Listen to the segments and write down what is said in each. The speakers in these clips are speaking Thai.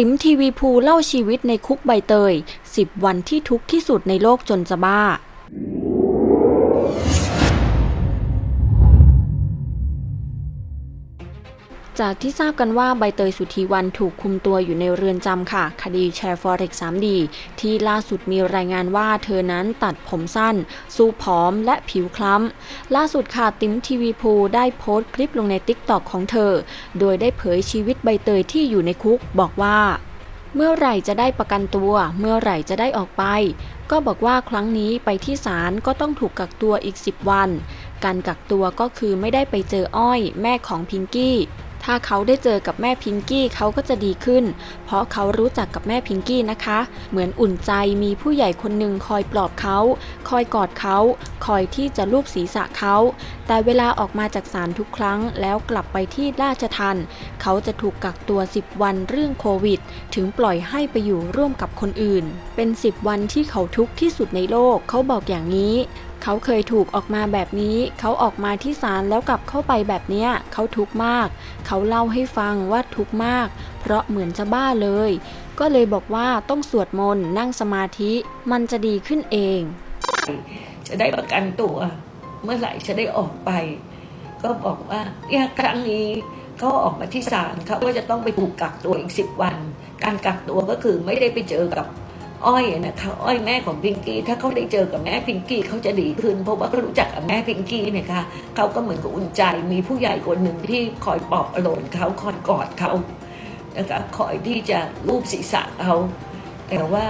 ติ๋มทีวีภูเล่าชีวิตในคุกใบเตย 10 วันที่ทุกข์ที่สุดในโลกจนจะบ้า จากที่ทราบกันว่าใบเตยสุธีวันถูกคุมตัวอยู่ในเรือนจำค่ะ คดีแชร์ฟอเร็ก 3D ที่ล่าสุดมีรายงานว่าเธอนั้นตัดผมสั้น สู้ผอมและผิวคล้ำ ล่าสุดค่ะติ๋มทีวีภูได้โพสต์คลิปลงในติ๊กต็อกของเธอ โดยได้เผยชีวิตใบเตยที่อยู่ในคุกบอกว่า เมื่อไหร่จะได้ประกันตัว เมื่อไหร่จะได้ออกไป ก็บอกว่าครั้งนี้ไปที่ศาลก็ต้องถูกกักตัวอีก 10 วัน การกักตัวก็คือไม่ได้ไปเจออ้อย แม่ของพิงกี้ ถ้าเขาได้เจอกับแม่พิงกี้เขาก็จะดีขึ้น เพราะเขารู้จักกับแม่พิงกี้นะคะ เหมือนอุ่นใจมีผู้ใหญ่คนหนึ่งคอยปลอบเขา คอยกอดเขา คอยที่จะลูบศีรษะเขา แต่เวลาออกมาจากศาลทุกครั้ง แล้วกลับไปที่ราชทันเขาจะถูกกักตัว 10 วันเรื่องโควิด ถึงปล่อยให้ไปอยู่ร่วมกับคนอื่น เป็น 10 วันที่เขาทุกข์ที่สุดในโลก เขาบอกอย่างนี้ เขาเคยถูกออกมาแบบนี้ เขาออกมาที่ศาลแล้วกลับเข้าไปแบบเนี้ย เขาทุกข์มาก เขาเล่าให้ฟังว่าทุกข์มาก เพราะเหมือนจะบ้าเลย ก็เลยบอกว่าต้องสวดมนต์นั่งสมาธิมันจะดีขึ้นเอง จะได้ประกันตัว เมื่อไหร่จะได้ออกไป ก็บอกว่าเนี่ยครั้งนี้เขาออกมาที่ศาลเขาก็จะต้องไปถูกกักตัวอีกสิบวัน การกักตัวก็คือไม่ได้ไปเจอกับ อ้อยนะคะอ้อยแม่ของพิงกี้ถ้าเขาได้เจอกับแม่พิงกี้เขาจะดีขึ้น เพราะว่าเขารู้จักกับแม่พิงกี้เนี่ยค่ะเขาก็เหมือนกับอุ่นใจมีผู้ใหญ่คนหนึ่งที่คอยปลอบประโลมเขาคอยกอดเขานะคะคอยที่จะลูบศีรษะเขาแต่ว่า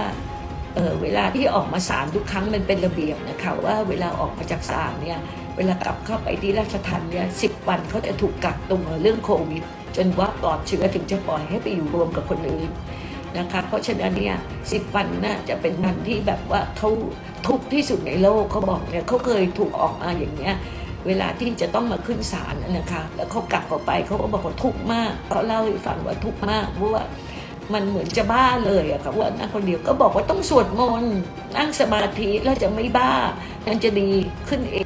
เออเวลาที่ออกมาศาลทุกครั้งมันเป็นระเบียบนะคะว่าเวลาออกมาจากศาลเนี่ยเวลากลับเข้าไปที่ราชทัณฑ์เนี่ยสิบวันเขาจะถูกกักตัวเรื่องโควิดจนว่าปลอดเชื้อถึงจะปล่อยให้ไปอยู่รวมกับคนอื่น นะคะ เพราะฉะนั้นเนี่ยสิบวันน่าจะเป็นวันที่แบบว่าเขาทุกข์ที่สุดในโลกเขาบอกเนี่ยเขาเคยถูกออกมาอย่างเงี้ยเวลาที่จะต้องมาขึ้นศาลนะคะ แล้วเขากลับออกไปเขาก็บอกว่าทุกข์มากเขาเล่าให้ฟังว่าทุกข์มากเพราะว่ามันเหมือนจะบ้าเลยอะค่ะว่านั่งคนเดียวก็บอกว่าต้องสวดมนต์นั่งสมาธิแล้วจะไม่บ้ามันจะดีขึ้นเอง